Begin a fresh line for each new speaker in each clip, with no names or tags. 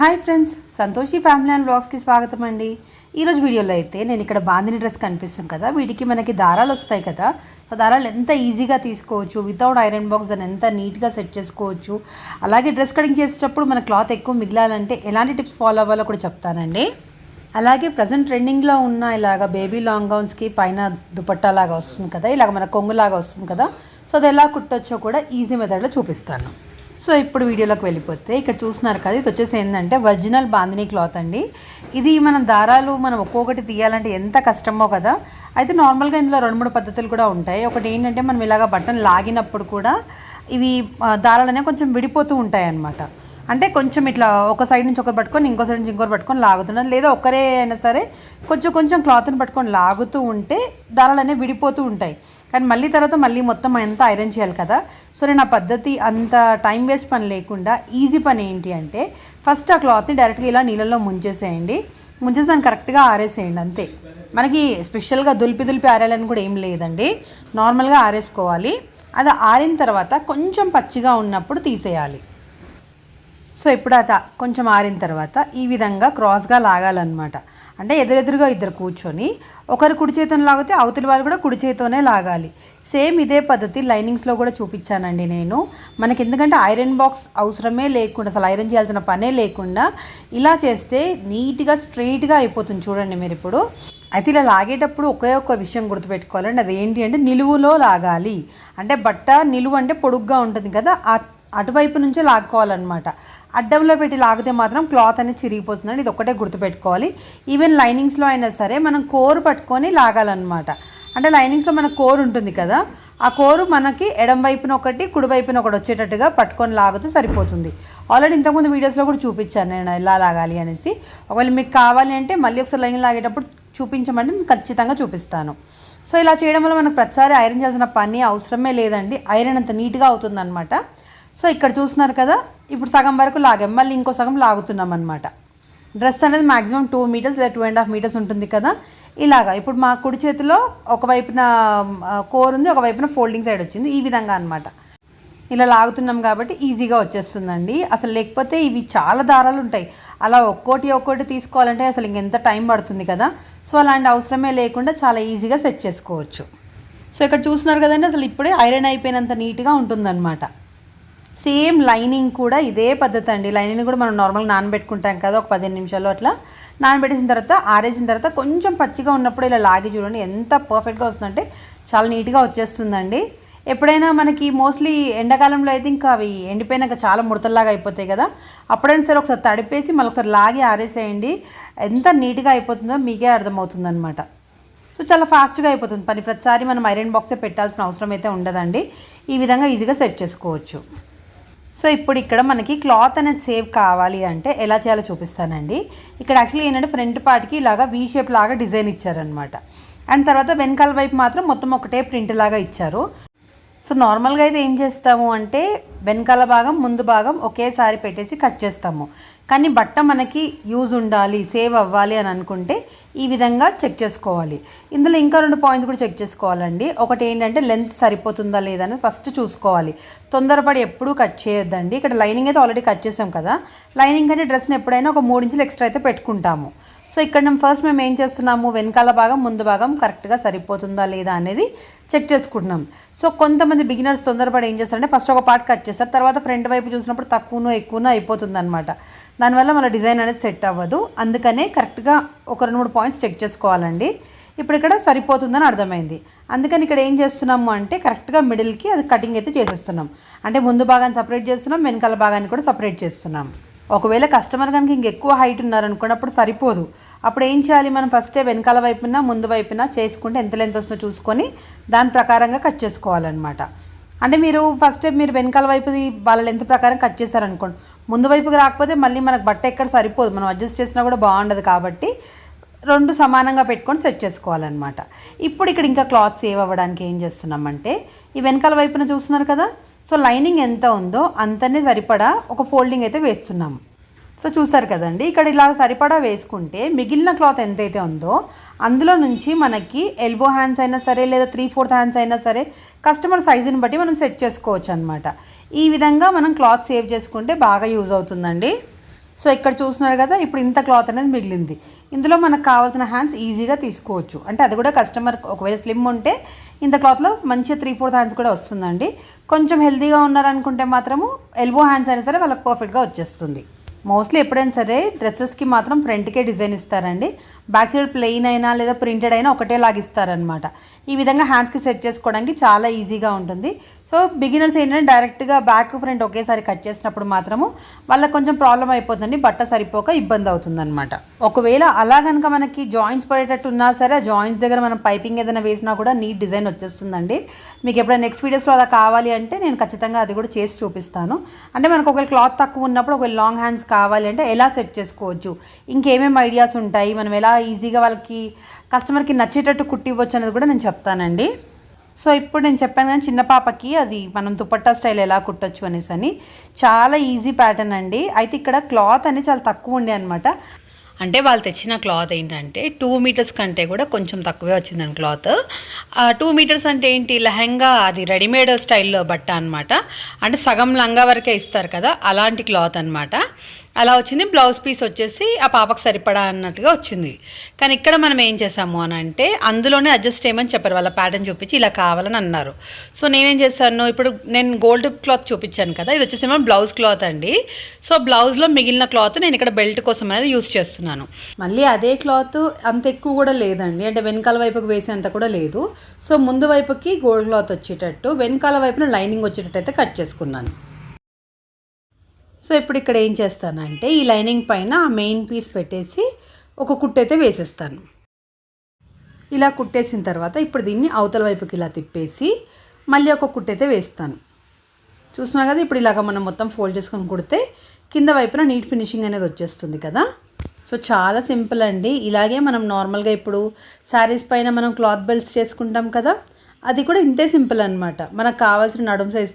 Hi friends Santoshi family and బ్లాగ్స్కి స్వాగతం అండి. ఈరోజు వీడియోలో అయితే నేను ఇక్కడ బాందిని డ్రెస్ కనిపిస్తుంది కదా వీటికి మనకి దారాలు వస్తాయి కదా. సో దారాలు ఎంత ఈజీగా తీసుకోవచ్చు వితౌట్ ఐరన్ బాక్స్ దాన్ని ఎంత నీట్గా సెట్ చేసుకోవచ్చు. అలాగే డ్రెస్ కటింగ్ చేసేటప్పుడు మన క్లాత్ ఎక్కువ మిగిలాలంటే ఎలాంటి టిప్స్ ఫాలో అవ్వాలో కూడా చెప్తానండి. అలాగే ప్రజెంట్ ట్రెండింగ్లో ఉన్న ఇలాగ బేబీ లాంగ్ గౌన్స్కి పైన దుపట్టా లాగా వస్తుంది కదా ఇలాగ మన కొంగులాగా వస్తుంది కదా. సో అది ఎలా కుట్టొచ్చో కూడా ఈజీ మెథడ్లో చూపిస్తాను. సో ఇప్పుడు వీడియోలోకి వెళ్ళిపోతే ఇక్కడ చూస్తున్నారు కదా ఇది వచ్చేసి ఏంటంటే ఒరిజినల్ బాందిని క్లాత్ అండి. ఇది మనం దారాలు మనం ఒక్కొక్కటి తీయాలంటే ఎంత కష్టమో కదా. అయితే నార్మల్గా ఇందులో రెండు మూడు పద్ధతులు కూడా ఉంటాయి. ఒకటి ఏంటంటే మనం ఇలాగ బట్టన్ లాగినప్పుడు కూడా ఇవి దారాలనే దారాలు అనేవి కొంచెం విడిపోతూ ఉంటాయి అన్నమాట అంటే కొంచెం ఇట్లా ఒక సైడ్ నుంచి ఒకరు పట్టుకొని ఇంకో సైడ్ నుంచి ఇంకోరు పట్టుకొని లాగుతున్నారు లేదా ఒక్కరే అయినా సరే కొంచెం కొంచెం క్లాత్ని పట్టుకొని లాగుతూ ఉంటే దారాలు అనేవి విడిపోతూ ఉంటాయి. కానీ మళ్ళీ తర్వాత మళ్ళీ మొత్తం అంతా ఐరన్ చేయాలి కదా. సో నేను ఆ పద్ధతి అంత టైం వేస్ట్ పని లేకుండా ఈజీ పని ఏంటి అంటే ఫస్ట్ ఆ క్లాత్ని డైరెక్ట్గా ఇలా నీళ్ళల్లో ముంచేసేయండి. ముంచేసి దాన్ని కరెక్ట్గా ఆరేసేయండి అంతే. మనకి స్పెషల్గా దులిపి దులిపి ఆరేయాలని కూడా ఏం లేదండి. నార్మల్గా ఆరేసుకోవాలి. అది ఆరిన తర్వాత కొంచెం పచ్చిగా ఉన్నప్పుడు తీసేయాలి. సో ఇప్పుడు అది కొంచెం ఆరిన తర్వాత ఈ విధంగా క్రాస్గా లాగాలన్నమాట. అంటే ఎదురెదురుగా ఇద్దరు కూర్చొని ఒకరు కుడి చేతిని లాగితే అవతలి వాళ్ళు కూడా కుడి చేతితోనే లాగాలి. సేమ్ ఇదే పద్ధతి లైనింగ్స్లో కూడా చూపించానండి నేను. మనకి ఎందుకంటే ఐరన్ బాక్స్ అవసరమే లేకుండా అసలు ఐరన్ చేయాల్సిన పనే లేకుండా ఇలా చేస్తే నీట్గా స్ట్రైట్గా అయిపోతుంది చూడండి మీరు ఇప్పుడు. అయితే ఇలా లాగేటప్పుడు ఒకే ఒక్క విషయం గుర్తుపెట్టుకోవాలండి. అది ఏంటి అంటే నిలువులో లాగాలి. అంటే బట్ట నిలువు అంటే పొడుగ్గా ఉంటుంది కదా ఆ అటువైపు నుంచే లాక్కోవాలన్నమాట. అడ్డంలో పెట్టి లాగితే మాత్రం క్లాత్ అనేది చిరిగిపోతుందండి. ఇది ఒకటే గుర్తుపెట్టుకోవాలి. ఈవెన్ లైనింగ్స్లో అయినా సరే మనం కోరు పట్టుకొని లాగాలన్నమాట. అంటే లైనింగ్స్లో మన కోరు ఉంటుంది కదా ఆ కోరు మనకి ఎడం వైపున ఒకటి కుడి వైపున ఒకటి వచ్చేటట్టుగా పట్టుకొని లాగితే సరిపోతుంది. ఆల్రెడీ ఇంతకుముందు వీడియోస్లో కూడా చూపించాను నేను ఎలా లాగాలి అనేసి. ఒకవేళ మీకు కావాలి అంటే మళ్ళీ ఒకసారి లైన్ లాగేటప్పుడు చూపించమంటే నేను ఖచ్చితంగా చూపిస్తాను. సో ఇలా చేయడం వల్ల మనకు ప్రతిసారి ఐరన్ చేయాల్సిన పని అవసరమే లేదండి. ఐరన్ అంత నీట్గా అవుతుందన్నమాట. సో ఇక్కడ చూస్తున్నారు కదా ఇప్పుడు సగం వరకు లాగాం. మళ్ళీ ఇంకో సగం లాగుతున్నాం అనమాట డ్రెస్ అనేది మాక్సిమం టూ మీటర్స్ లేదా టూ అండ్ హాఫ్ మీటర్స్ ఉంటుంది కదా. ఇలాగా ఇప్పుడు మా కుడి చేతిలో ఒకవైపున కోర్ ఉంది ఒకవైపున ఫోల్డింగ్ సైడ్ వచ్చింది. ఈ విధంగా అనమాట ఇలా లాగుతున్నాం కాబట్టి ఈజీగా వచ్చేస్తుందండి. అసలు లేకపోతే ఇవి చాలా దారాలు ఉంటాయి. అలా ఒక్కోటి ఒక్కోటి తీసుకోవాలంటే అసలు ఇంకెంత టైం పడుతుంది కదా. సో అలాంటి అవసరమే లేకుండా చాలా ఈజీగా సెట్ చేసుకోవచ్చు. సో ఇక్కడ చూస్తున్నారు కదండి అసలు ఇప్పుడే ఐరన్ అయిపోయినంత నీట్గా ఉంటుందన్నమాట. సేమ్ లైనింగ్ కూడా ఇదే పద్ధతి అండి. లైనింగ్ కూడా మనం నార్మల్గా నానబెట్టుకుంటాం కదా ఒక పదిహేను నిమిషాలు అట్లా. నానబెట్టేసిన తర్వాత ఆరేసిన తర్వాత కొంచెం పచ్చిగా ఉన్నప్పుడు ఇలా లాగి చూడండి ఎంత పర్ఫెక్ట్గా వస్తుందంటే చాలా నీట్గా వచ్చేస్తుందండి. ఎప్పుడైనా మనకి మోస్ట్లీ ఎండాకాలంలో అయితే ఇంకా అవి ఎండిపోయినాక చాలా ముడతల్లాగా అయిపోతాయి కదా. అప్పుడైనా సరే ఒకసారి తడిపేసి మళ్ళీ ఒకసారి లాగి ఆరేసేయండి. ఎంత నీట్గా అయిపోతుందో మీకే అర్థమవుతుందనమాట సో చాలా ఫాస్ట్గా అయిపోతుంది. పని ప్రతిసారి మనం ఐరన్ బాక్సే పెట్టాల్సిన అవసరం అయితే ఉండదండి. ఈ విధంగా ఈజీగా సెట్ చేసుకోవచ్చు. సో ఇప్పుడు ఇక్కడ మనకి క్లాత్ అనేది సేవ్ కావాలి అంటే ఎలా చేయాలో చూపిస్తానండి. ఇక్కడ యాక్చువల్లీ ఏంటంటే ఫ్రంట్ పార్ట్కి ఇలాగా వీ షేప్ లాగా డిజైన్ ఇచ్చారనమాట అండ్ తర్వాత వెనకాల వైపు మాత్రం మొత్తం ఒకటే ప్రింట్ లాగా ఇచ్చారు. సో నార్మల్గా అయితే ఏం చేస్తాము అంటే వెనకాల భాగం ముందు భాగం ఒకేసారి పెట్టేసి కట్ చేస్తాము. కానీ బట్ట మనకి యూజ్ ఉండాలి సేవ్ అవ్వాలి అని అనుకుంటే ఈ విధంగా చెక్ చేసుకోవాలి. ఇందులో ఇంకా రెండు పాయింట్స్ కూడా చెక్ చేసుకోవాలండి. ఒకటి ఏంటంటే లెంత్ సరిపోతుందా లేదా అనేది ఫస్ట్ చూసుకోవాలి. తొందరపడి ఎప్పుడూ కట్ చేయొద్దండి. ఇక్కడ లైనింగ్ అయితే ఆల్రెడీ కట్ చేసాం కదా. లైనింగ్ అంటే డ్రెస్ని ఎప్పుడైనా ఒక మూడు ఇంచులు ఎక్స్ట్రా అయితే పెట్టుకుంటాము. సో ఇక్కడ మేము ఫస్ట్ మేము ఏం చేస్తున్నాము? వెనకాల భాగం ముందు భాగం కరెక్ట్గా సరిపోతుందా లేదా అనేది చెక్ చేసుకుంటున్నాం. సో కొంతమంది బిగినర్స్ తొందరపడి ఏం చేస్తారంటే ఫస్ట్ ఒక పార్ట్ కట్ చేస్తారు. తర్వాత ఫ్రంట్ వైపు చూసినప్పుడు తక్కువనో ఎక్కువనో అయిపోతుంది అనమాట దానివల్ల మన డిజైన్ అనేది సెట్ అవ్వదు. అందుకనే కరెక్ట్గా ఒక రెండు మూడు పాయింట్స్ చెక్ చేసుకోవాలండి. ఇప్పుడు ఇక్కడ సరిపోతుందని అర్థమైంది. అందుకని ఇక్కడ ఏం చేస్తున్నాము అంటే కరెక్ట్గా మిడిల్కి అది కటింగ్ అయితే చేసేస్తున్నాం. అంటే ముందు భాగాన్ని సపరేట్ చేస్తున్నాం వెనకాల భాగాన్ని కూడా సపరేట్ చేస్తున్నాం. ఒకవేళ కస్టమర్ కనుక ఇంకెక్కువ హైట్ ఉన్నారనుకోండి అప్పుడు సరిపోదు. అప్పుడు ఏం చేయాలి మనం ఫస్టే వెనకాల వైపున ముందు వైపున చేసుకుంటే ఎంత లెంత్ వస్తుందో చూసుకొని దాని ప్రకారంగా కట్ చేసుకోవాలన్నమాట. అంటే మీరు ఫస్ట్ మీరు వెనకాల వైపు వాళ్ళ లెంత్ ప్రకారం కట్ చేశారనుకోండి ముందు వైపుకి రాకపోతే మళ్ళీ మనకు బట్ట ఎక్కడ సరిపోదు. మనం అడ్జస్ట్ చేసినా కూడా బాగుండదు కాబట్టి రెండు సమానంగా పెట్టుకొని సెట్ చేసుకోవాలన్నమాట. ఇప్పుడు ఇక్కడ ఇంకా క్లాత్ సేవ్ అవ్వడానికి ఏం చేస్తున్నామంటే ఈ వెనకాల వైపున చూస్తున్నారు కదా సో లైనింగ్ ఎంత ఉందో అంతనే సరిపడా ఒక ఫోల్డింగ్ అయితే వేస్తున్నాము సో చూసారు కదండి ఇక్కడ ఇలా సరిపడా వేసుకుంటే మిగిలిన క్లాత్ ఎంతైతే ఉందో అందులో నుంచి మనకి ఎల్బో హ్యాండ్స్ అయినా సరే లేదా త్రీ ఫోర్త్ హ్యాండ్స్ అయినా సరే కస్టమర్ సైజుని బట్టి మనం సెట్ చేసుకోవచ్చు అనమాట ఈ విధంగా మనం క్లాత్ సేవ్ చేసుకుంటే బాగా యూజ్ అవుతుందండి. సో ఇక్కడ చూస్తున్నారు కదా ఇప్పుడు ఇంత క్లాత్ అనేది మిగిలింది. ఇందులో మనకు కావాల్సిన హ్యాండ్స్ ఈజీగా తీసుకోవచ్చు. అంటే అది కూడా కస్టమర్ ఒకవేళ స్లిమ్ ఉంటే ఇంత క్లాత్లో మంచిగా త్రీ ఫోర్త్ హ్యాండ్స్ కూడా వస్తుందండి. కొంచెం హెల్తీగా ఉన్నారనుకుంటే మాత్రము ఎల్బో హ్యాండ్స్ అయినా సరే వాళ్ళకి పర్ఫెక్ట్గా వచ్చేస్తుంది. మోస్ట్లీ ఎప్పుడైనా సరే డ్రెస్సెస్కి మాత్రం ఫ్రంట్కే డిజైన్ ఇస్తారండి. బ్యాక్ సైడ్ ప్లెయిన్ అయినా లేదా ప్రింటెడ్ అయినా ఒకటే లాగా ఇస్తారనమాట ఈ విధంగా హ్యాండ్స్కి సెట్ చేసుకోవడానికి చాలా ఈజీగా ఉంటుంది. సో బిగినర్స్ ఏంటంటే డైరెక్ట్గా బ్యాక్ ఫ్రంట్ ఒకేసారి కట్ చేసినప్పుడు మాత్రము వాళ్ళకి కొంచెం ప్రాబ్లం అయిపోతుంది బట్ట సరిపోక ఇబ్బంది అవుతుందన్నమాట. ఒకవేళ అలా కనుక మనకి జాయింట్స్ పడేటట్టు ఉన్నా సరే ఆ జాయింట్స్ దగ్గర మనం పైపింగ్ ఏదైనా వేసినా కూడా నీట్ డిజైన్ వచ్చేస్తుందండి. మీకు ఎప్పుడైనా నెక్స్ట్ వీడియోస్లో అలా కావాలి అంటే నేను ఖచ్చితంగా అది కూడా చేసి చూపిస్తాను. అంటే మనకు ఒకవేళ క్లాత్ తక్కువ ఉన్నప్పుడు ఒకవేళ లాంగ్ హ్యాండ్స్ కావాలంటే ఎలా సెట్ చేసుకోవచ్చు? ఇంకేమేమి ఐడియాస్ ఉంటాయి? మనం ఎలా ఈజీగా వాళ్ళకి కస్టమర్కి నచ్చేటట్టు కుట్టివ్వచ్చు అనేది కూడా నేను చెప్తానండి. సో ఇప్పుడు నేను చెప్పాను కానీ చిన్న పాపకి అది మనం దుపట్టా స్టైల్ ఎలా కుట్టచ్చు అనేసి అని చాలా ఈజీ ప్యాటర్న్ అండి. అయితే ఇక్కడ క్లాత్ అనేది చాలా తక్కువ ఉండే అనమాట అంటే వాళ్ళు తెచ్చిన క్లాత్ ఏంటంటే టూ మీటర్స్ కంటే కూడా కొంచెం తక్కువే వచ్చిందండి క్లాత్. టూ మీటర్స్ అంటే ఏంటి? లెహంగా అది రెడీమేడ్ స్టైల్లో బట్ట అనమాట అంటే సగం లంగా వరకే ఇస్తారు కదా అలాంటి క్లాత్ అనమాట అలా వచ్చింది. బ్లౌజ్ పీస్ వచ్చేసి ఆ పాపకు సరిపడా అన్నట్టుగా వచ్చింది. కానీ ఇక్కడ మనం ఏం చేసాము అని అంటే అందులోనే అడ్జస్ట్ చేయమని చెప్పారు. వాళ్ళ ప్యాటర్న్ చూపించి ఇలా కావాలని అన్నారు. సో నేనేం చేశాను? ఇప్పుడు నేను గోల్డ్ క్లాత్ చూపించాను కదా. ఇది వచ్చేసేమో బ్లౌజ్ క్లాత్ అండి. సో బ్లౌజ్లో మిగిలిన క్లాత్ నేను ఇక్కడ బెల్ట్ కోసం అనేది యూస్ చేస్తున్నాను. మళ్ళీ అదే క్లాత్ అంత ఎక్కువ కూడా లేదండి. అంటే వెనకాల వైపుకి వేసేంత కూడా లేదు. సో ముందు వైపుకి గోల్డ్ క్లాత్ వచ్చేటట్టు వెనకాల వైపున లైనింగ్ వచ్చేటట్టు అయితే కట్ చేసుకున్నాను. సో ఇప్పుడు ఇక్కడ ఏం చేస్తానంటే ఈ లైనింగ్ పైన ఆ మెయిన్ పీస్ పెట్టేసి ఒక కుట్టు అయితే వేసేస్తాను. ఇలా కుట్టేసిన తర్వాత ఇప్పుడు దీన్ని అవతల వైపుకి ఇలా తిప్పేసి మళ్ళీ ఒక కుట్టు అయితే వేస్తాను. చూసినా కదా ఇప్పుడు ఇలాగ మనం మొత్తం ఫోల్డ్ చేసుకొని కుడితే కింద వైపున నీట్ ఫినిషింగ్ అనేది వచ్చేస్తుంది కదా. సో చాలా సింపుల్ అండి. ఇలాగే మనం నార్మల్గా ఇప్పుడు శారీస్ పైన మనం క్లాత్ బెల్ట్స్ చేసుకుంటాం కదా అది కూడా ఇంతే సింపుల్ అనమాట మనకు కావాల్సిన నడుము సైజ్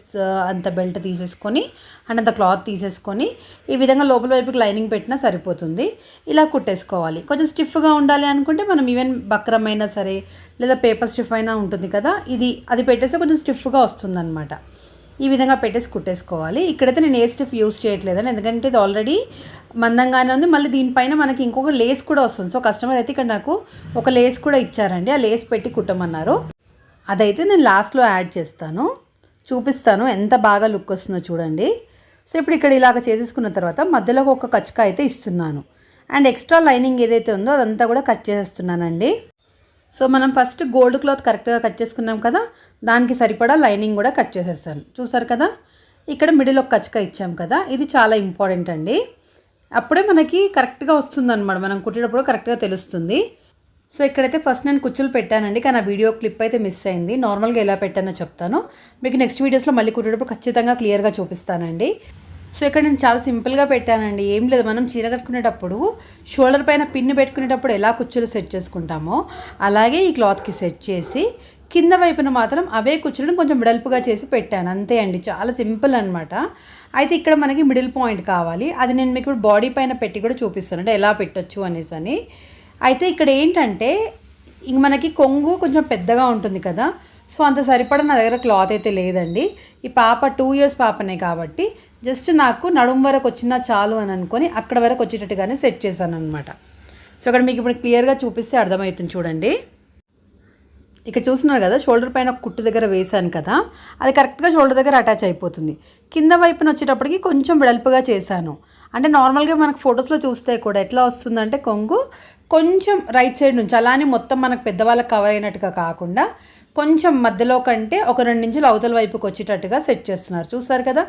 అంత బెల్ట్ తీసేసుకొని అండ్ అంత క్లాత్ తీసేసుకొని ఈ విధంగా లోపల వైపుకి లైనింగ్ పెట్టినా సరిపోతుంది. ఇలా కుట్టేసుకోవాలి. కొంచెం స్టిఫ్గా ఉండాలి అనుకుంటే మనం ఈవెన్ బక్రమైనా సరే లేదా పేపర్ స్టిఫ్ అయినా ఉంటుంది కదా ఇది అది పెట్టేస్తే కొంచెం స్టిఫ్గా వస్తుందన్నమాట. ఈ విధంగా పెట్టేసి కుట్టేసుకోవాలి. ఇక్కడైతే నేను ఏ స్టిఫ్ యూస్ చేయట్లేదని ఎందుకంటే ఇది ఆల్రెడీ మందంగానే ఉంది. మళ్ళీ దీనిపైన మనకి ఇంకొక లేస్ కూడా వస్తుంది. సో కస్టమర్ అయితే ఇక్కడ నాకు ఒక లేస్ కూడా ఇచ్చారండి. ఆ లేస్ పెట్టి కుట్టమన్నారు. అదైతే నేను లాస్ట్లో యాడ్ చేస్తాను. చూపిస్తాను ఎంత బాగా లుక్ వస్తుందో చూడండి. సో ఇప్పుడు ఇక్కడ ఇలాగ చేసేసుకున్న తర్వాత మధ్యలో ఒక కచ్చక అయితే ఇస్తున్నాను. అండ్ ఎక్స్ట్రా లైనింగ్ ఏదైతే ఉందో అదంతా కూడా కట్ చేసేస్తున్నానండి. సో మనం ఫస్ట్ గోల్డ్ క్లాత్ కరెక్ట్గా కట్ చేసుకున్నాం కదా? దానికి సరిపడా లైనింగ్ కూడా కట్ చేసేసాను. చూసారు కదా? ఇక్కడ మిడిల్ ఒక కచ్చక ఇచ్చాం కదా? ఇది చాలా ఇంపార్టెంట్ అండి. అప్పుడే మనకి కరెక్ట్గా వస్తుందన్నమాట. మనం కుట్టేటప్పుడు కరెక్ట్గా తెలుస్తుంది. సో ఇక్కడైతే ఫస్ట్ నేను కుచ్చులు పెట్టానండి కానీ ఆ వీడియో క్లిప్ అయితే మిస్ అయింది. నార్మల్గా ఎలా పెట్టానో చెప్తాను. మీకు నెక్స్ట్ వీడియోస్లో మళ్ళీ కుట్టేటప్పుడు ఖచ్చితంగా క్లియర్గా చూపిస్తానండి. సో ఇక్కడ నేను చాలా సింపుల్గా పెట్టానండి. ఏం లేదు మనం చీర కట్టుకునేటప్పుడు షోల్డర్ పైన పిన్ పెట్టుకునేటప్పుడు ఎలా కుచ్చులు సెట్ చేసుకుంటామో అలాగే ఈ క్లాత్కి సెట్ చేసి కింద వైపున మాత్రం అవే కుచ్చులను కొంచెం మిడల్పుగా చేసి పెట్టాను. అంతే అండి చాలా సింపుల్ అనమాట అయితే ఇక్కడ మనకి మిడిల్ పాయింట్ కావాలి. అది నేను మీకు బాడీ పైన పెట్టి కూడా చూపిస్తాను. అంటే ఎలా పెట్టొచ్చు అనేసి అని అయితే ఇక్కడ ఏంటంటే ఇంక మనకి కొంగు కొంచెం పెద్దగా ఉంటుంది కదా. సో అంత సరిపడా నా దగ్గర క్లాత్ అయితే లేదండి. ఈ పాప టూ ఇయర్స్ పాపనే కాబట్టి జస్ట్ నాకు నడుం వరకు వచ్చినా చాలు అని అనుకొని అక్కడ వరకు వచ్చేటట్టుగానే సెట్ చేశాను అనమాట సో అక్కడ మీకు ఇప్పుడు క్లియర్గా చూపిస్తే అర్థమవుతుంది చూడండి. ఇక్కడ చూస్తున్నారు కదా షోల్డర్ పైన కుట్టు దగ్గర వేశాను కదా. అది కరెక్ట్గా షోల్డర్ దగ్గర అటాచ్ అయిపోతుంది. కింద వైపున వచ్చేటప్పటికి కొంచెం వెడల్పుగా చేశాను. అంటే నార్మల్గా మనకు ఫొటోస్లో చూస్తే కూడా ఎట్లా వస్తుందంటే కొంగు కొంచెం రైట్ సైడ్ నుంచి అలానే మొత్తం మనకు పెద్దవాళ్ళకి కవర్ అయినట్టుగా కాకుండా కొంచెం మధ్యలో కంటే ఒక రెండు ఇంచులు అవతల వైపుకి వచ్చేటట్టుగా సెట్ చేస్తున్నారు. చూస్తారు కదా?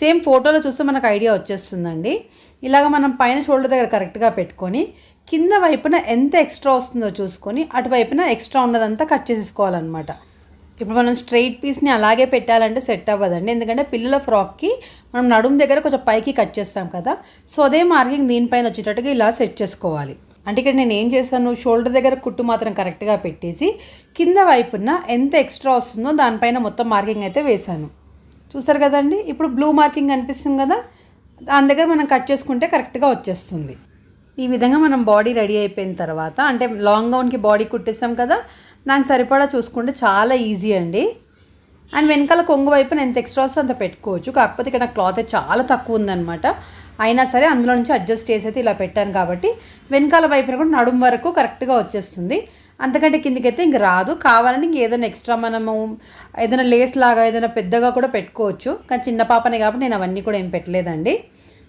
సేమ్ ఫోటోలో చూస్తే మనకు ఐడియా వచ్చేస్తుందండి. ఇలాగ మనం పైన షోల్డర్ దగ్గర కరెక్ట్గా పెట్టుకొని కింద వైపున ఎంత ఎక్స్ట్రా వస్తుందో చూసుకొని అటువైపున ఎక్స్ట్రా ఉన్నదంతా కట్ చేసేసుకోవాలన్నమాట. ఇప్పుడు మనం స్ట్రైట్ పీస్ని అలాగే పెట్టాలంటే సెట్ అవ్వదండి. ఎందుకంటే పిల్లల ఫ్రాక్కి మనం నడుము దగ్గర కొంచెం పైకి కట్ చేస్తాం కదా. సో అదే మార్కింగ్ దీనిపైన వచ్చేటట్టుగా ఇలా సెట్ చేసుకోవాలి. అంటే ఇక్కడ నేను ఏం చేశాను షోల్డర్ దగ్గర కుట్టు మాత్రం కరెక్ట్గా పెట్టేసి కింద వైపున ఎంత ఎక్స్ట్రా వస్తుందో దానిపైన మొత్తం మార్కింగ్ అయితే వేశాను. చూసారు కదండి? ఇప్పుడు బ్లూ మార్కింగ్ అనిపిస్తుంది కదా? దాని దగ్గర మనం కట్ చేసుకుంటే కరెక్ట్గా వచ్చేస్తుంది. ఈ విధంగా మనం బాడీ రెడీ అయిపోయిన తర్వాత అంటే లాంగ్ గౌన్కి బాడీ కుట్టేసాం కదా? దానికి సరిపడా చూసుకుంటే చాలా ఈజీ అండి. అండ్ వెనకాల కొంగు వైపున ఎంత ఎక్స్ట్రా వస్తే అంత పెట్టుకోవచ్చు. కాకపోతే ఇక్కడ క్లాత్ చాలా తక్కువ ఉందన్నమాట. అయినా సరే అందులో నుంచి అడ్జస్ట్ చేసి అయితే ఇలా పెట్టాను కాబట్టి వెనకాల వైపున కూడా నడుము వరకు కరెక్ట్గా వచ్చేస్తుంది. అంతకంటే కిందికైతే ఇంక రాదు. కావాలని ఇంక ఏదైనా ఎక్స్ట్రా మనము ఏదైనా లేస్ లాగా ఏదైనా పెద్దగా కూడా పెట్టుకోవచ్చు. కానీ చిన్న పాపనే కాబట్టి నేను అవన్నీ కూడా ఏం పెట్టలేదండి.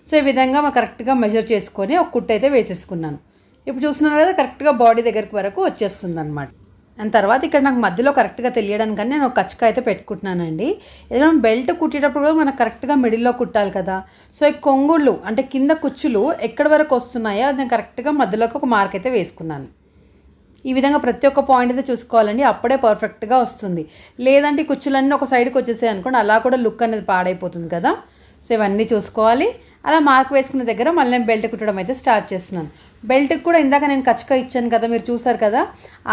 సో ఈ విధంగా కరెక్ట్గా మెజర్ చేసుకొని ఒక కుట్టు అయితే వేసేసుకున్నాను. ఇప్పుడు చూస్తున్నాను కదా కరెక్ట్గా బాడీ దగ్గరికి వరకు వచ్చేస్తుంది అనమాట అండ్ తర్వాత ఇక్కడ నాకు మధ్యలో కరెక్ట్గా తెలియడానికి నేను ఒక కచ్చక అయితే పెట్టుకుంటున్నానండి. ఏదైనా బెల్ట్ కుట్టేటప్పుడు కూడా మనకు కరెక్ట్గా మిడిల్లో కుట్టాలి కదా. సో ఈ కొంగుళ్ళు అంటే కింద కుచ్చులు ఎక్కడి వరకు వస్తున్నాయో అది నేను కరెక్ట్గా మధ్యలోకి ఒక మార్క్ అయితే వేసుకున్నాను. ఈ విధంగా ప్రతి ఒక్క పాయింట్ అయితే చూసుకోవాలండి. అప్పుడే పర్ఫెక్ట్గా వస్తుంది. లేదంటే కుచ్చులన్నీ ఒక సైడ్కి వచ్చేసాయి అనుకోండి అలా కూడా లుక్ అనేది పాడైపోతుంది కదా. సో ఇవన్నీ చూసుకోవాలి. అలా మార్క్ వేసుకున్న దగ్గర మళ్ళీ నేను బెల్ట్ కుట్టడం అయితే స్టార్ట్ చేస్తున్నాను. బెల్ట్కి కూడా ఇందాక నేను కచ్చక ఇచ్చాను కదా మీరు చూసారు కదా?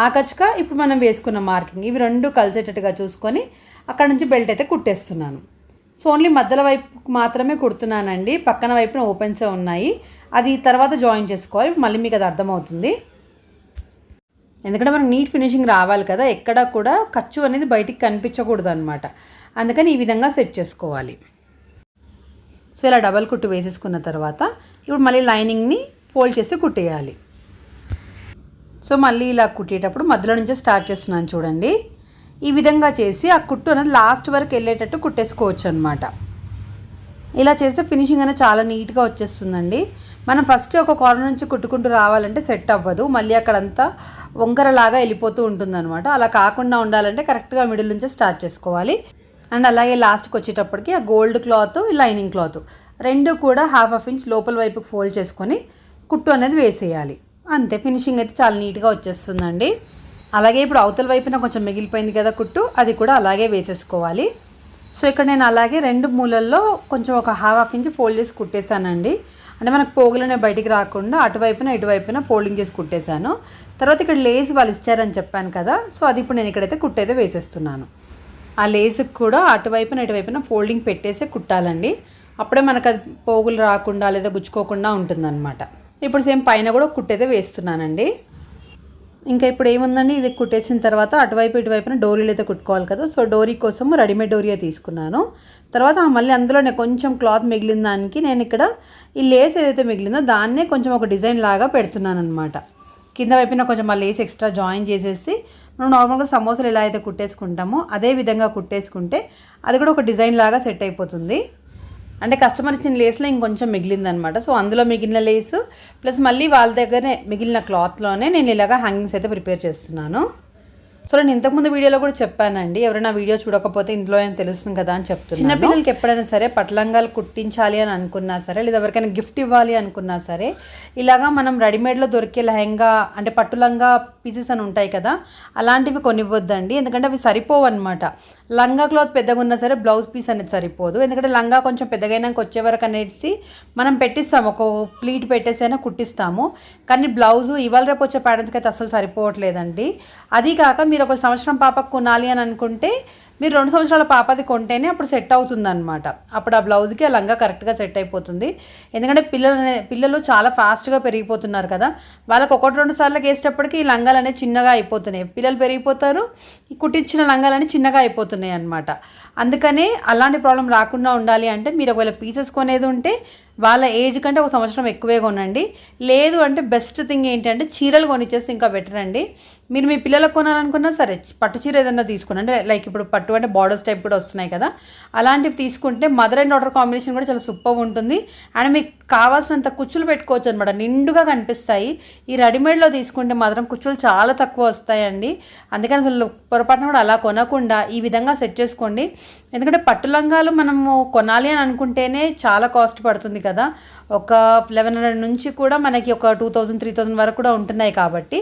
ఆ కచ్చక ఇప్పుడు మనం వేసుకున్న మార్కింగ్ ఇవి రెండు కలిసేటట్టుగా చూసుకొని అక్కడ నుంచి బెల్ట్ అయితే కుట్టేస్తున్నాను. సో ఓన్లీ మధ్యల వైపు మాత్రమే కుడుతున్నానండి. పక్కన వైపున ఓపెన్సే ఉన్నాయి. అది తర్వాత జాయిన్ చేసుకోవాలి. మళ్ళీ మీకు అది అర్థమవుతుంది. ఎందుకంటే మనకు నీట్ ఫినిషింగ్ రావాలి కదా ఎక్కడ కూడా ఖర్చు అనేది బయటికి కనిపించకూడదు అనమాట అందుకని ఈ విధంగా సెట్ చేసుకోవాలి. సో ఇలా డబల్ కుట్టు వేసేసుకున్న తర్వాత ఇప్పుడు మళ్ళీ లైనింగ్ని ఫోల్డ్ చేసి కుట్టేయాలి. సో మళ్ళీ ఇలా కుట్టేటప్పుడు మధ్యలో నుంచే స్టార్ట్ చేస్తున్నాను చూడండి. ఈ విధంగా చేసి ఆ కుట్టు అనేది లాస్ట్ వరకు వెళ్ళేటట్టు కుట్టేసుకోవచ్చు అనమాట ఇలా చేస్తే ఫినిషింగ్ అనేది చాలా నీట్గా వచ్చేస్తుందండి. మనం ఫస్ట్ ఒక కార్నర్ నుంచి కుట్టుకుంటూ రావాలంటే సెట్ అవ్వదు. మళ్ళీ అక్కడంతా వంకరలాగా వెళ్ళిపోతూ ఉంటుందన్నమాట. అలా కాకుండా ఉండాలంటే కరెక్ట్గా మిడిల్ నుంచే స్టార్ట్ చేసుకోవాలి. అండ్ అలాగే లాస్ట్కి వచ్చేటప్పటికి ఆ గోల్డ్ క్లాత్ లైనింగ్ క్లాత్ రెండు కూడా హాఫ్ హాఫ్ ఇంచ్ లోపల వైపుకి ఫోల్డ్ చేసుకొని కుట్టు అనేది వేసేయాలి. అంతే ఫినిషింగ్ అయితే చాలా నీట్గా వచ్చేస్తుందండి. అలాగే ఇప్పుడు అవతల వైపున కొంచెం మిగిలిపోయింది కదా కుట్టు అది కూడా అలాగే వేసేసుకోవాలి. సో ఇక్కడ నేను అలాగే రెండు మూలల్లో కొంచెం ఒక హాఫ్ హాఫ్ ఇంచ్ ఫోల్డ్ చేసి కుట్టేశానండి. అంటే మనకు పోగులనే బయటికి రాకుండా అటువైపున ఇటువైపున ఫోల్డింగ్ చేసి కుట్టేశాను. తర్వాత ఇక్కడ లేస్ వాళ్ళు ఇచ్చారని చెప్పాను కదా సో అది ఇప్పుడు నేను ఇక్కడైతే కుట్టయితే వేసేస్తున్నాను. ఆ లేస్కి కూడా అటువైపున ఇటువైపున ఫోల్డింగ్ పెట్టేసే కుట్టాలండి. అప్పుడే మనకు అది పోగులు రాకుండా లేదా గుచ్చుకోకుండా ఉంటుందన్నమాట. ఇప్పుడు సేమ్ పైన కూడా కుట్టేదే వేస్తున్నానండి. ఇంకా ఇప్పుడు ఏముందండి? ఇది కుట్టేసిన తర్వాత అటువైపు ఇటువైపున డోరీలు అయితే కుట్టుకోవాలి కదా. సో డోరీ కోసం రెడీమేడ్ డోరీ తీసుకున్నాను. తర్వాత మళ్ళీ అందులోనే కొంచెం క్లాత్ మిగిలిన దానికి నేను ఇక్కడ ఈ లేస్ ఏదైతే మిగిలిందో దాన్నే కొంచెం ఒక డిజైన్ లాగా పెడుతున్నాను అనమాట కింద వైపున కొంచెం ఆ లేస్ ఎక్స్ట్రా జాయిన్ చేసేసి మనం నార్మల్గా సమోసాలు ఎలా అయితే కుట్టేసుకుంటామో అదే విధంగా కుట్టేసుకుంటే అది కూడా ఒక డిజైన్ లాగా సెట్ అయిపోతుంది. అంటే కస్టమర్ ఇచ్చిన లేస్లో ఇంకొంచెం మిగిలిందనమాట. సో అందులో మిగిలిన లేస్ ప్లస్ మళ్ళీ వాళ్ళ దగ్గరనే మిగిలిన క్లాత్లోనే నేను ఇలాగా హ్యాంగింగ్స్ అయితే ప్రిపేర్ చేస్తున్నాను. సో నేను ఇంతకుముందు వీడియోలో కూడా చెప్పానండి ఎవరైనా వీడియో చూడకపోతే ఇంట్లో అయినా తెలుస్తుంది కదా అని చెప్తున్నాను. చిన్నపిల్లలకి ఎప్పుడైనా సరే పట్లంగాలు కుట్టించాలి అని అనుకున్నా సరే లేదా ఎవరికైనా గిఫ్ట్ ఇవ్వాలి అనుకున్నా సరే ఇలాగా మనం రెడీమేడ్లో దొరికే లెహంగా అంటే పట్టులంగా పీసెస్ అని ఉంటాయి కదా అలాంటివి కొనివ్వద్దండి. ఎందుకంటే అవి సరిపోవు అనమాట లంగా క్లాత్ పెద్దగా ఉన్నా సరే బ్లౌజ్ పీస్ అనేది సరిపోదు. ఎందుకంటే లంగా కొంచెం పెద్దగైనాక వచ్చే వరకు అనేసి మనం పెట్టిస్తాము ఒక ప్లీట్ పెట్టేసి అయినా కుట్టిస్తాము. కానీ బ్లౌజు ఇవాళ రేపు వచ్చే ప్యాటర్న్స్కి అయితే అసలు సరిపోవట్లేదండి. అది కాక మీరు ఒక సంవత్సరం పాపకు కొనాలి అని అనుకుంటే మీరు రెండు సంవత్సరాల పాపది కొంటేనే అప్పుడు సెట్ అవుతుంది అనమాట అప్పుడు ఆ బ్లౌజ్కి ఆ లంగా కరెక్ట్గా సెట్ అయిపోతుంది. ఎందుకంటే పిల్లలు పిల్లలు చాలా ఫాస్ట్గా పెరిగిపోతున్నారు కదా. వాళ్ళకి ఒకటి రెండు సార్లు వేసేటప్పటికి ఈ లంగాలు అనేవి చిన్నగా అయిపోతున్నాయి. పిల్లలు పెరిగిపోతారు కుట్టించిన కుట్టించిన లంగాలని చిన్నగా అయిపోతున్నాయి అనమాట అందుకనే అలాంటి ప్రాబ్లం రాకుండా ఉండాలి అంటే మీరు ఒకవేళ పీసెస్ కొనేది ఉంటే వాళ్ళ ఏజ్ కంటే ఒక సంవత్సరం ఎక్కువే కొనండి. లేదు అంటే బెస్ట్ థింగ్ ఏంటంటే చీరలు కొనిచ్చేసి ఇంకా బెటర్ అండి. మీరు మీ పిల్లలకు కొనాలనుకున్నా సరే పట్టు చీర ఏదైనా తీసుకోండి. లైక్ ఇప్పుడు పట్టు అంటే బార్డర్స్ టైప్ కూడా వస్తున్నాయి కదా. అలాంటివి తీసుకుంటే మదర్ అండ్ డాటర్ కాంబినేషన్ కూడా చాలా సూపర్ ఉంటుంది. అండ్ మీకు కావాల్సినంత కుచ్చులు పెట్టుకోవచ్చు అనమాట నిండుగా కనిపిస్తాయి. ఈ రెడీమేడ్లో తీసుకుంటే మాత్రం కుచ్చులు చాలా తక్కువ వస్తాయండి. అందుకని అసలు పొరపాటున కూడా అలా కొనకుండా ఈ విధంగా సెట్ చేసుకోండి. ఎందుకంటే పట్టు లంగాలు మనము కొనాలి అని అనుకుంటేనే చాలా కాస్ట్ పడుతుంది కదా. ఒక లెవెన్ హండ్రెడ్ నుంచి కూడా మనకి ఒక టూ థౌజండ్ త్రీ థౌజండ్ వరకు కూడా ఉంటున్నాయి కాబట్టి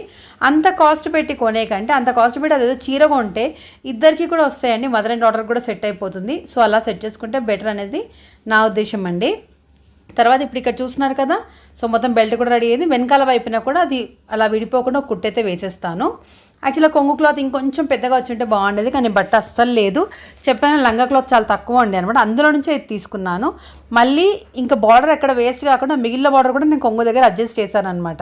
అంత కాస్ట్ పెట్టి కొనే కంటే అంత కాస్ట్ పెట్టి అదేదో చీర కొంటే ఇద్దరికి కూడా వస్తాయండి. మదర్ అండ్ డాటర్ కూడా సెట్ అయిపోతుంది. సో అలా సెట్ చేసుకుంటే బెటర్ అనేది నా ఉద్దేశం అండి. తర్వాత ఇప్పుడు ఇక్కడ చూస్తున్నారు కదా సో మొత్తం బెల్ట్ కూడా రెడీ అయింది. వెనకాల వైపున కూడా అది అలా విడిపోకుండా ఒక వేసేస్తాను. యాక్చువల్గా కొంగు క్లాత్ ఇంకొంచెం పెద్దగా వచ్చి ఉంటే బాగుండేది కానీ బట్ట అస్సలు లేదు. చెప్పాను లంగా క్లాత్ చాలా తక్కువ ఉండే అనమాట అందులో నుంచే ఇది తీసుకున్నాను. మళ్ళీ ఇంకా బార్డర్ ఎక్కడ వేస్ట్ కాకుండా మిగిలిన బార్డర్ కూడా నేను కొంగు దగ్గర అడ్జస్ట్ చేశాను అనమాట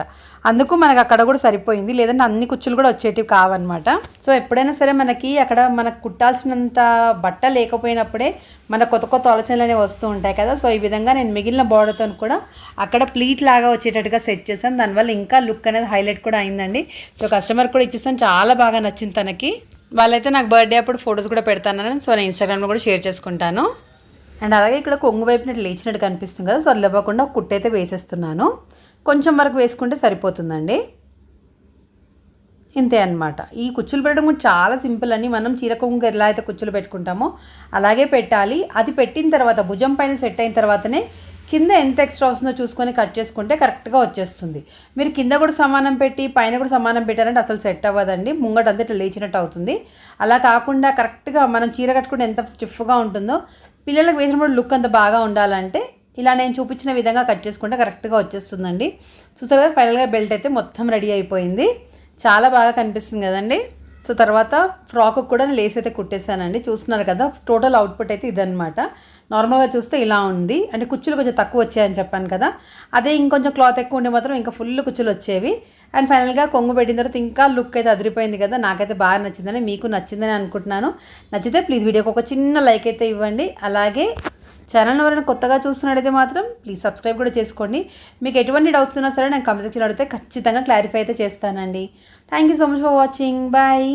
అందుకు మనకు అక్కడ కూడా సరిపోయింది. లేదంటే అన్ని కుచ్చులు కూడా వచ్చేటివి కావన్నమాట. సో ఎప్పుడైనా సరే మనకి అక్కడ మనకు కుట్టాల్సినంత బట్ట లేకపోయినప్పుడే మన కొత్త కొత్త ఆలోచనలు అనేవి వస్తూ ఉంటాయి కదా. సో ఈ విధంగా నేను మిగిలిన బార్డర్తో కూడా అక్కడ ప్లీట్ లాగా వచ్చేటట్టుగా సెట్ చేశాను. దానివల్ల ఇంకా లుక్ అనేది హైలైట్ కూడా అయిందండి. సో కస్టమర్ కూడా ఇచ్చేసాను. చాలా బాగా నచ్చింది తనకి. వాళ్ళైతే నాకు బర్త్డే అప్పుడు ఫొటోస్ కూడా పెడతానని సో నేను ఇన్స్టాగ్రామ్లో కూడా షేర్ చేసుకుంటాను. అండ్ అలాగే ఇక్కడ కొంగు వైపునట్టు లేచినట్టు కనిపిస్తుంది కదా సో అది లేవకుండా కుట్టయితే వేసేస్తున్నాను. కొంచెం వరకు వేసుకుంటే సరిపోతుందండి. ఇంతే అన్నమాట. ఈ కుచ్చులు పెట్టడం కూడా చాలా సింపుల్ అని మనం చీర కొంగు ఎలా అయితే కుచ్చులు పెట్టుకుంటామో అలాగే పెట్టాలి. అది పెట్టిన తర్వాత భుజం పైన సెట్ అయిన తర్వాతనే కింద ఎంత ఎక్స్ట్రా వస్తుందో చూసుకొని కట్ చేసుకుంటే కరెక్ట్గా వచ్చేస్తుంది. మీరు కింద కూడా సమానం పెట్టి పైన కూడా సమానం పెట్టారంటే అసలు సెట్ అవ్వదండి. ముంగట అంతా ఇట్లా లేచినట్టు అవుతుంది. అలా కాకుండా కరెక్ట్గా మనం చీర కట్టుకుంటే ఎంత స్టిఫ్గా ఉంటుందో పిల్లలకు వేసినప్పుడు లుక్ అంత బాగా ఉండాలంటే ఇలా నేను చూపించిన విధంగా కట్ చేసుకుంటే కరెక్ట్గా వచ్చేస్తుందండి. చూసారు కదా ఫైనల్గా బెల్ట్ అయితే మొత్తం రెడీ అయిపోయింది. చాలా బాగా కనిపిస్తుంది కదండి. సో తర్వాత ఫ్రాక్ కూడా నేను లేస్ అయితే కుట్టేశానండి. చూస్తున్నారు కదా టోటల్ అవుట్పుట్ అయితే ఇదనమాట నార్మల్గా చూస్తే ఇలా ఉంది. అంటే కుచ్చులు కొంచెం తక్కువ వచ్చాయని చెప్పాను కదా అదే ఇంకొంచెం క్లాత్ ఎక్కువ ఉండే మాత్రం ఇంకా ఫుల్ కుచ్చులు వచ్చేవి. అండ్ ఫైనల్గా కొంగు పెట్టిన తర్వాత ఇంకా లుక్ అయితే అదిరిపోయింది కదా నాకైతే బాగా నచ్చిందని మీకు నచ్చిందని అనుకుంటున్నాను. నచ్చితే ప్లీజ్ వీడియోకి ఒక చిన్న లైక్ అయితే ఇవ్వండి. అలాగే ఛానల్ ఎవరైనా కొత్తగా చూస్తున్నట్టయితే మాత్రం ప్లీజ్ సబ్స్క్రైబ్ కూడా చేసుకోండి. మీకు ఎటువంటి డౌట్స్ ఉన్నా సరే నేను కమెంట్ సెక్షన్లో అడిగితే ఖచ్చితంగా క్లారిఫై అయితే చేస్తానండి. Thank you so much for watching bye